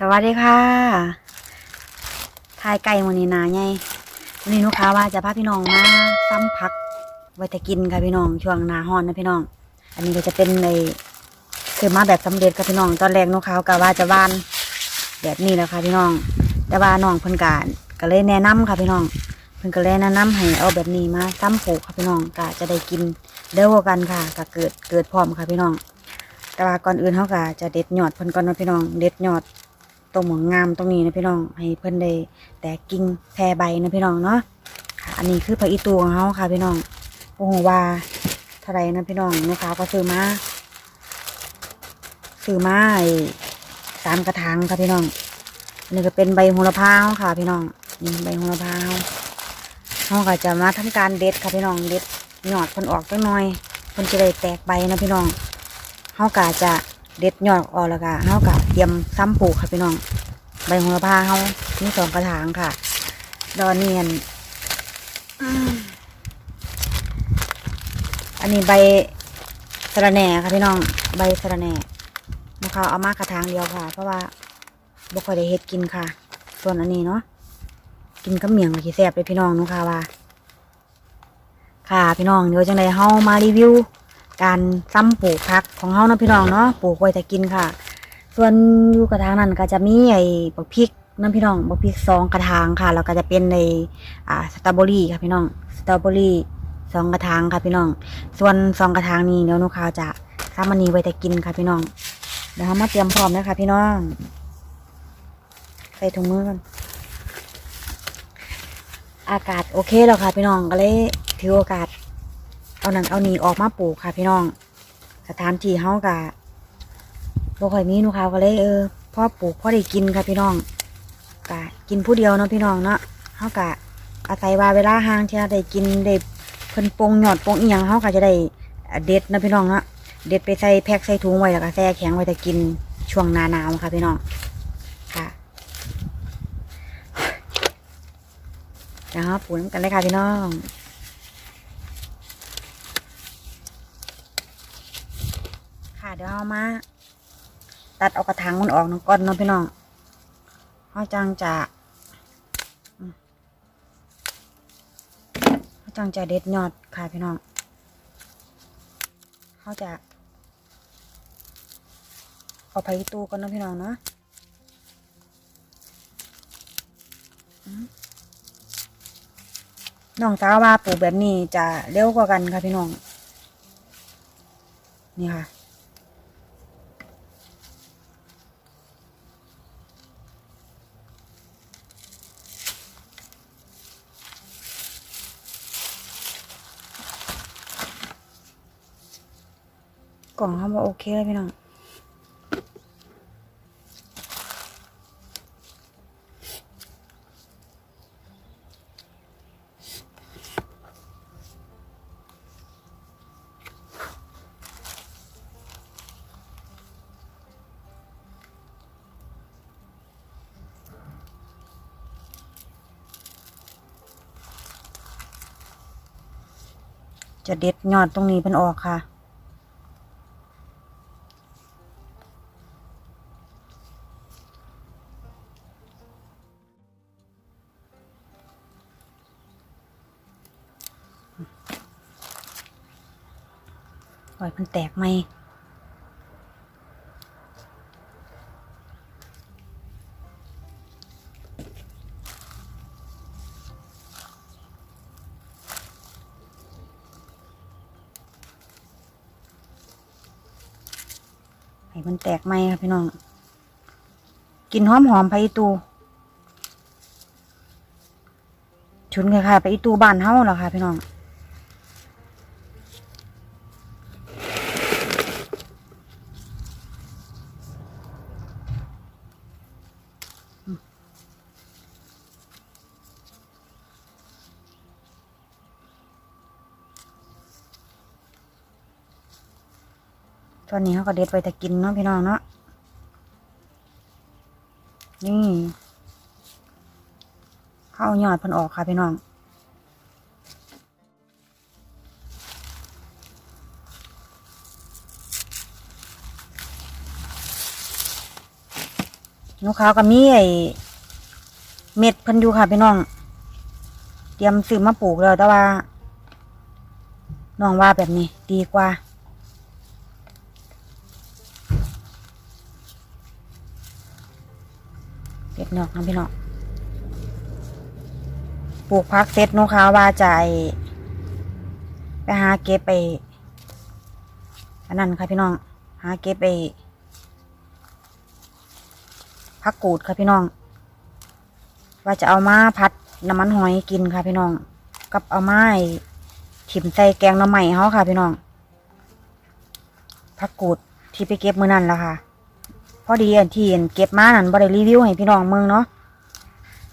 สวัสดีค่ะทายไก่วันนี้นาไงวันนี้ลูกค้าว่าจะพาพี่น้องมาซ้ำพักไว้แต่กินค่ะพี่น้อง ช่วงนาฮอนนะพี่น้อง อันนี้ก็จะเป็นในคือมาแบบสำเร็จค่ะพี่น้อง ตอนแรกลูกค้ากะว่าจะวานแบบนี้แหละค่ะพี่น้อง แต่ว่าน้องเพิ่นกาก็เลยแนะนำค่ะพี่น้อง เพิ่นก็เลยแนะนำให้เอาแบบนี้มาซ้ำปลูกค่ะพี่น้องก็จะได้กินเด้อกันค่ะก็เกิดเกิดพร้อมค่ะพี่น้อง แต่ว่าก่อนอื่นเขาก็จะเด็ดยอดเพิ่นก่อนนะพี่น้อง เด็ดยอด ตรงหมองงามตรงนี้นะพี่น้อง ให้เพิ่อนได้แตกกิ่งแพรใบนะพี่น้องเนาะค่ะอันนี้คือผักอีตูของเขาค่ะ พี่น้องโอ้โหว่าเท่าไรนะพี่น้องลูกค้าก็ซื้อมาซื้อมาไอ้สามกระถางค่ะพี่น้องอันนี้ก็เป็นใบโหระพาค่ะ พี่น้องนี่ใบโหระพาเขาก็จะมาทำการเด็ดค่ะพี่น้องเด็ดยอดเพิ่นออกจังหน่อยเพิ่นจะได้แตกใบนะพี่น้องเฮากะจะ เด็ดยอดออกแล้วก็เฮากะเตรียมซ้ำปลูกค่ะพี่น้อง ใบโหระพาเฮามีสองกระถางค่ะ ดอนเนียนอันนี้ใบสะระแหน่ค่ะพี่น้อง ใบสะระแหน่ลูกค้าเอามากระถางเดียวค่ะ เพราะว่าบ่ค่อยได้เฮ็ดกินค่ะ ส่วนอันนี้เนาะกินกับเมี่ยงก็สิแซ่บเลยพี่น้องนุค่ะว่า ค่ะพี่น้องเดี๋ยวจังไดเฮามารีวิว การซ้ำปลูกพักของเฮานะพี่น้องเนาะปลูกไว้แต่กินค่ะ ส่วนอยู่กระถางนั้นก็จะมีไอ้บักพริกน้ำพี่น้องบักพริกสองกระถางค่ะแล้วก็จะเป็นในอ่าสตรอเบอรี่ค่ะพี่น้องสตรอเบอรี่สองกระถางค่ะพี่น้อง ส่วนสองกระถางนี้เดี๋ยวหนูข่าวจะซ้ำมันนี้ไว้แต่กินค่ะพี่น้องเดี๋ยวเรามาเตรียมพร้อมนะคะพี่น้อง ใส่ถุงมือกันอากาศโอเคแล้วค่ะพี่น้องก็เลยถือโอกาส เอานั่นเอานี่ออกมาปลูกค่ะพี่น้อง สถานที่เฮากะบ่ค่อยมีนูค่ะก็เลยเออพ่อปลูกพ่อได้กินค่ะพี่น้องกะกินผู้เดียวเนาะพี่น้องเนาะเฮากะอาศัยว่าเวลาห่างเที่าได้กินได้เพิ่นปงหยอดปงอีหยังเฮาก็จะได้เด็ดนะพี่น้องเนาะเด็ดไปใส่แพ็คใส่ถุงไว้แล้วก็แช่แข็งไว้จะกินช่วงหนาหนาวค่ะพี่น้องค่ะเดี๋ยวปลูกน้ำกันเลยค่ะพี่น้อง ค่ะ เดี๋ยวเอามา ตัดเอากระถางมันออกน้องก้อนเนาะพี่น้องเขาจังจะเขาจังจะเด็ดยอดค่ะพี่น้องเขาจะเอาไปตู้ก่อนนะพี่น้องเนาะน้องสาวว่าปลูกแบบนี้จะเร็วกว่ากันค่ะพี่น้อง นี่ค่ะ กล่องเขาบอกโอเคเลยพี่น้องจะเด็ดยอดตรงนี้เป็นออกค่ะ แตกไหมให้มันแตกไหมค่ะพี่น้อง กินหอมหอมไปอีตูชุนคล้ายไปอีตูบ้านเฮาเหรอค่ะพี่น้อง ตอนนี้เขาก็เด็ดไว้แต่กินเนาะพี่น้องเนาะนี่เขาเอายอดพันออกค่ะพี่น้องนหนูขาวก็มีไอ้เม็ดพันยูค่ะพี่น้อง เตรียมซื้อมาปลูกแล้วแต่ว่าน้องว่าแบบนี้ดีกว่า เนอกนะพี่น้องปลูกพักเสร็จนูขาว่าจะไปหาเก็บไปอันนั้นค่ะพี่น้อง หาเก็บไปพักกูดค่ะพี่น้อง ว่าจะเอามาพัดน้ำมันหอยกินค่ะพี่น้อง กับเอาไม้ถิ่มใส่แกงน้ำใหม่เขาค่ะพี่น้องพักกูดที่ไปเก็บมือนั่นละค่ะ พอดีอันที่อันเก็บมานั่นบริรีวิวให้พี่น้องเมืองเนาะ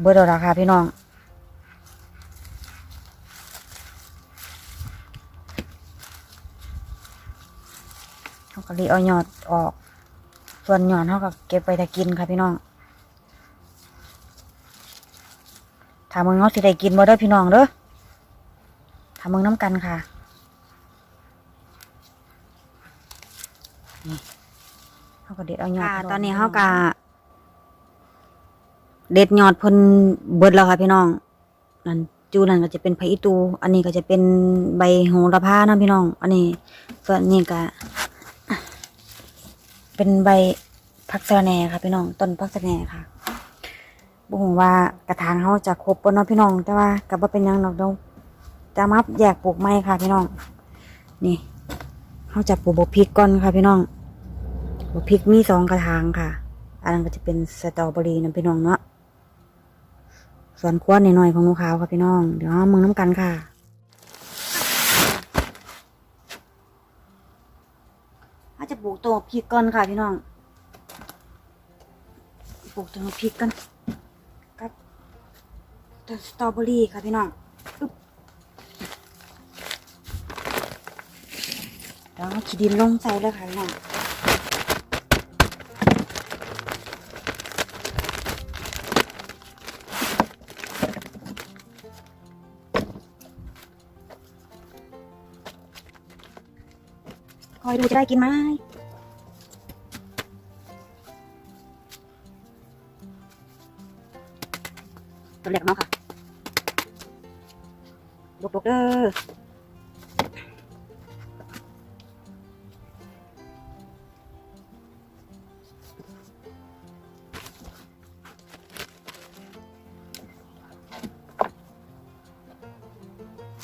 เบอร์ดราคาพี่น้องเขาก็รีเอายอดออก ส่วนหยอดเขาก็เก็บไปแต่กินค่ะพี่น้องถามึงเขาสิได้กินบ่ได้พี่น้องเด้อถ้ามึงน้ำกันค่ะนี่ เขาก็เด็ดเอายอดตอนนี้เขาก็เด็ดยอดเพิ่นเบิดแล้วค่ะพี่น้อง นั่นจูนั่นก็จะเป็นไผ่อีตู อันนี้ก็จะเป็นใบโหระพานะพี่น้อง อันนี้ส่วนนี้ก็เป็นใบพักสะระแหน่ค่ะพี่น้อง ต้นพักสะระแหน่ค่ะบ่ฮู้ว่ากระถางเขาจะครบบ่เนาะพี่น้อง แต่ว่าก็บ่เป็นหยังดอกเดยวจะมาแยกปลูกใหม่ค่ะพี่น้อง นี่เขาจะปลูกบกพริกก่อนค่ะพี่น้อง บกพริกมีสองกระถางค่ะ อันนั้นก็จะเป็นสตรอเบอรี่นะพี่น้องเนาะ ส่วนควนหน่อยๆของหนูขาวค่ะพี่น้อง เดี๋ยวเอามึงน้ำกันค่ะอาจจะปลูกตัวพริกก่อนค่ะพี่น้อง ปลูกตัวพริกกันกับตัวสตรอเบอรี่ค่ะพี่น้องอึ๊บเดี๋ยวขี้ดินลงใส่เลยค่ะพี่น้อง อยดูจะได้กินไหมตัวเล็กเนาะค่ะลกๆเด้อ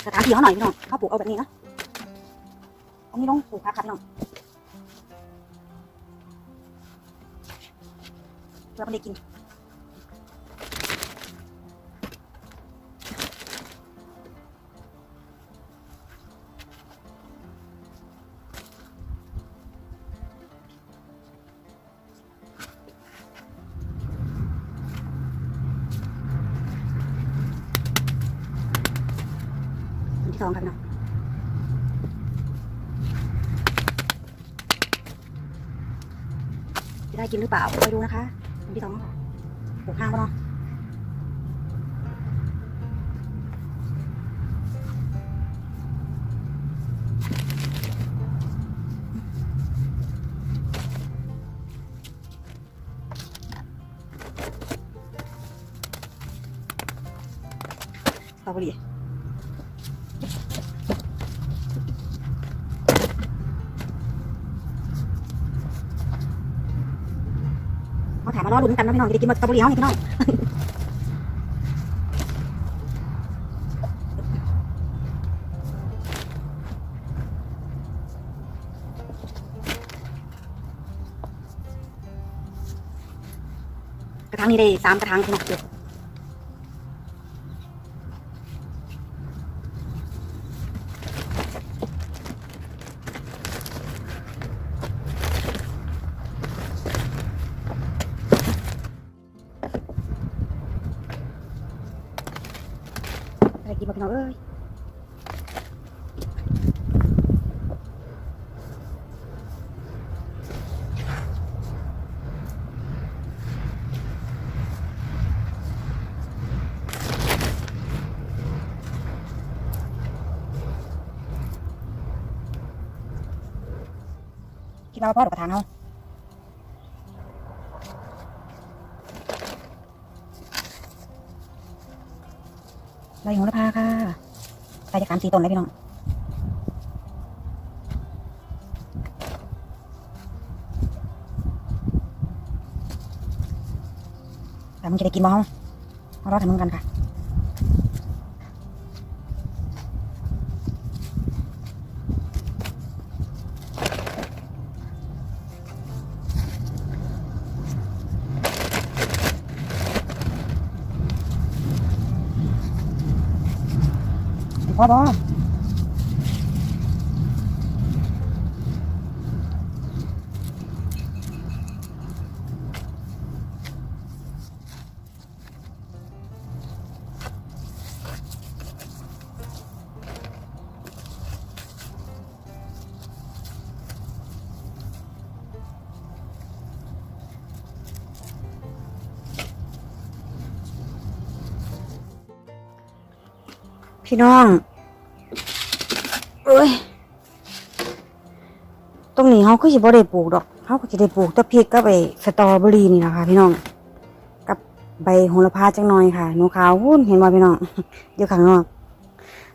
สถานที่เขาหน่อยพี่น้องเขาปลูกเอาแบบนี้นะ นนี้ต้องปลูกครับพี่น้องเพื่อมันได้กินที่สองครับพี่น้อง จะได้ กินหรือเปล่าไปดูนะคะอันที่สองค่ะปลูกข้างก็เนาะสตรอเบอ รอลุ้นกันนะพี่น้องจะได้กินหมดสตรอเบอรี่เขาเนี่ยพี่น้องกระถางนี้ได้สามกระถางพี่น้อง ที่ว่าพ่อดอกกระถางเขาใาโหระพาค่ะใบจะสามสีตนเลยพี่น้องแต่มึงจะได้กินบ้างเรอทำมึงกันค่ะ พ่อพอพี่น้อง เอ้ยตรงนี้เขาคือสิบ่ได้ปลูกดอกเขาก็จะได้ปลูกแต่พริกกับไอ้สตรอเบอรี่นี่นะคะ พี่น้อง กับใบโหระพาจังหน่อยค่ะหนูขาวหุ้นเห็นบ่พี่น้องอยู่ข้างนอก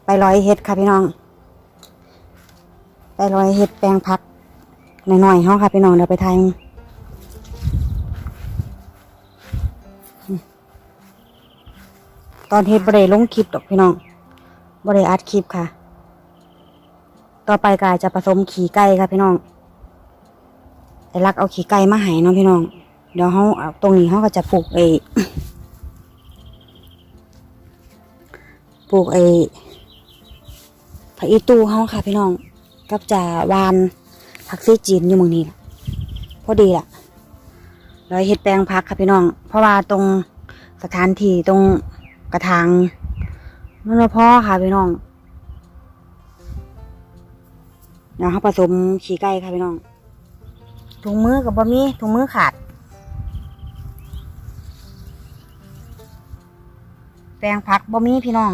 ไปลอยเห็ดค่ะพี่น้อง ไปลอยเห็ดแปลงพักหน่อยๆเขาค่ะพี่น้องเดี๋ยวไปทายตอนเห็ดบ่ได้ลงคลิปดอกพี่น้องบ่ได้อัดคลิปค่ะ ต่อไปกายจะผสมขี่ไก่ค่ะพี่น้องไอ้รักเอาขี่ไก่มาให้เนาะพี่น้อง เดี๋ยวเขาเอาตรงนี้เขาก็จะปลูกไอ้ปลูกไอ้ผักอีตูเขาค่ะพี่น้อง กับจะวานผักซีจีนอยู่หมึงนี้พอดีล่ะเราเฮ็ดแปลงพักค่ะพี่น้อง เพราะว่าตรงสถานที่ตรงกระถางมันบ่พอค่ะพี่น้อง เดี๋ยวเขาผสมขี้ไก่ค่ะพี่น้องถุงมือกับบะมี่ถุงมือขาด แปรงผักบะมี่พี่น้อง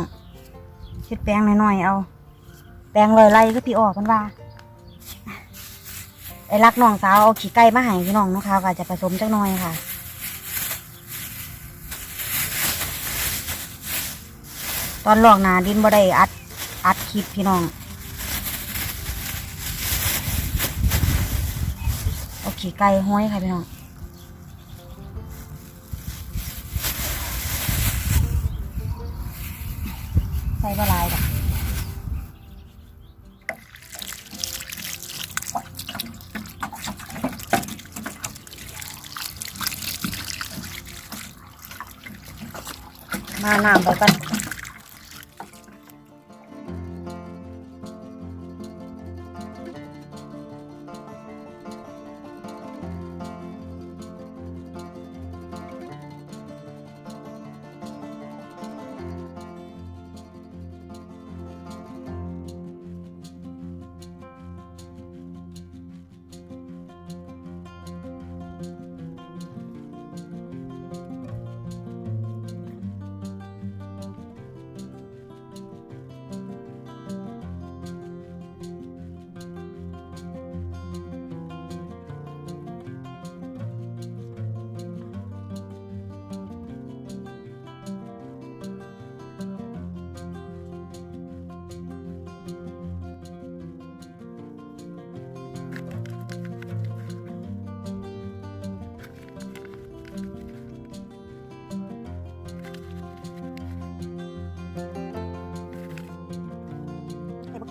เช็ดแปรงหน่อยๆเอา แปรงลอยไล่ก็พี่ออกมันว่าไอ้รักน้องสาวเอาขี้ไก่มาให้พี่น้องนะคะก็จะผสมจักหน่อยค่ะตอนลอกนาดินบ่ได้อัดอัดคลิปพี่น้อง เอา ขี่ไก่ห้อยค่ะพี่น้องใส่บะลายดอกมาน้ำไปกัน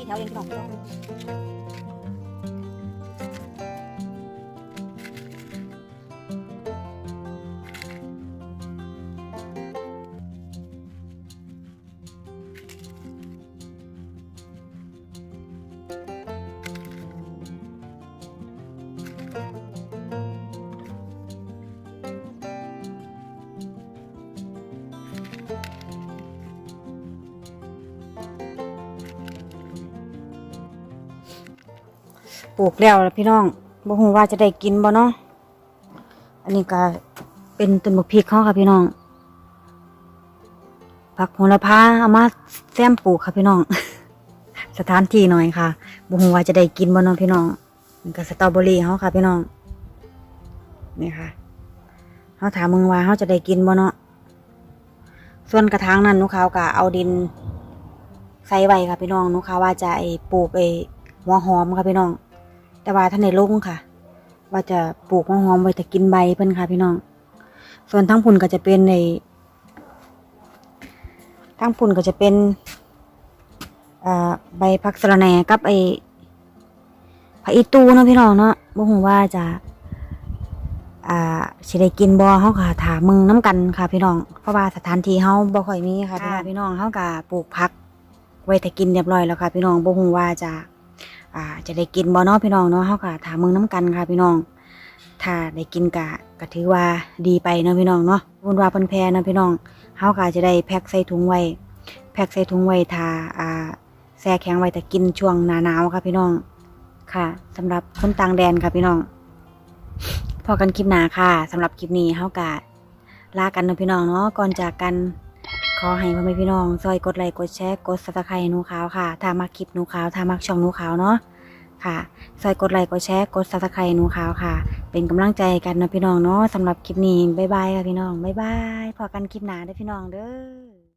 แต่เมื่ ปลูกแล้วล่ะพี่น้องบ่ฮู้ว่าจะได้กินบ่เนาะอันนี้ก็เป็นต้นบักพริกเขาค่ะพี่น้อง ผักโหระพาเอามาแซมปลูกค่ะพี่น้อง สถานที่หน่อยค่ะบ่ฮู้ว่าจะได้กินบ่เนาะพี่น้องนี่ก็สตรอเบอรี่เขาค่ะพี่น้องนี่ค่ะเขาถามมึงว่าเขาจะได้กินบ่เนาะส่วนกระถางนั้นหนูขาวก็เอาดินใส่ไว้ค่ะพี่น้องหนูขาวว่าจะไอปลูกไอ้หัวหอมค่ะพี่น้อง แต่ว่าท่านในลงค่ะ ว่าจะปลูกหัวหอมไว้จะกินใบเพิ่นค่ะ พี่น้อง ส่วนทั้งพุ่นก็จะเป็นในทั้งพุ่นก็จะเป็นใบพักสะระแหน่กับไอ้ผักอีตูเนาะพี่น้องเนาะบ่ฮู้ว่าจะอ่าสิได้กินบ่เฮาก็ถามมึงน้ำกันค่ะ พี่น้อง เพราะว่าสถานที่เฮาบ่ค่อยมีค่ะพี่น้องเฮาก็ปลูกผัก ไว้แต่กินเรียบร้อยแล้วค่ะ พี่น้องบ่ฮู้ว่าจะ อ่าจะได้กินบ่เนาะพี่น้องเนาะเฮาก็ถามมึงน้ำกันค่ะพี่น้อง ถ้าได้กินกะก็ถือว่าดีไปเนาะพี่น้องเนาะบุญว่าเพิ่นแพ้เนาะพี่น้องเฮาก็จะได้แพ็คใส่ถุงไว้ แพ็คใส่ถุงไว้ถ้าอ่าแช่แข็งไว้แต่กินช่วงหน้าหนาวค่ะพี่น้องค่ะสำหรับคนต่างแดนค่ะพี่น้องพอกันคลิปหน้าค่ะสำหรับคลิปนี้เฮากะลากันเนาะพี่น้องเนาะก่อนจากกัน ขอให้พ่อแม่พี่น้องซอยกดไลค์กดแชร์กดซับสไครต์หนูขาวค่ะถ้ามากคลิปหนูขาวถ้ามากช่องหนูขาวเนาะค่ะซอยกดไลค์กดแชร์กดซับสไครต์หนูขาวค่ะ เป็นกำลังใจกันนะพี่น้องเนาะสำหรับคลิปนี้บ๊ายบายค่ะพี่น้องบ๊ายบายพอกันคลิปหนาเด้อพี่น้องเด้อ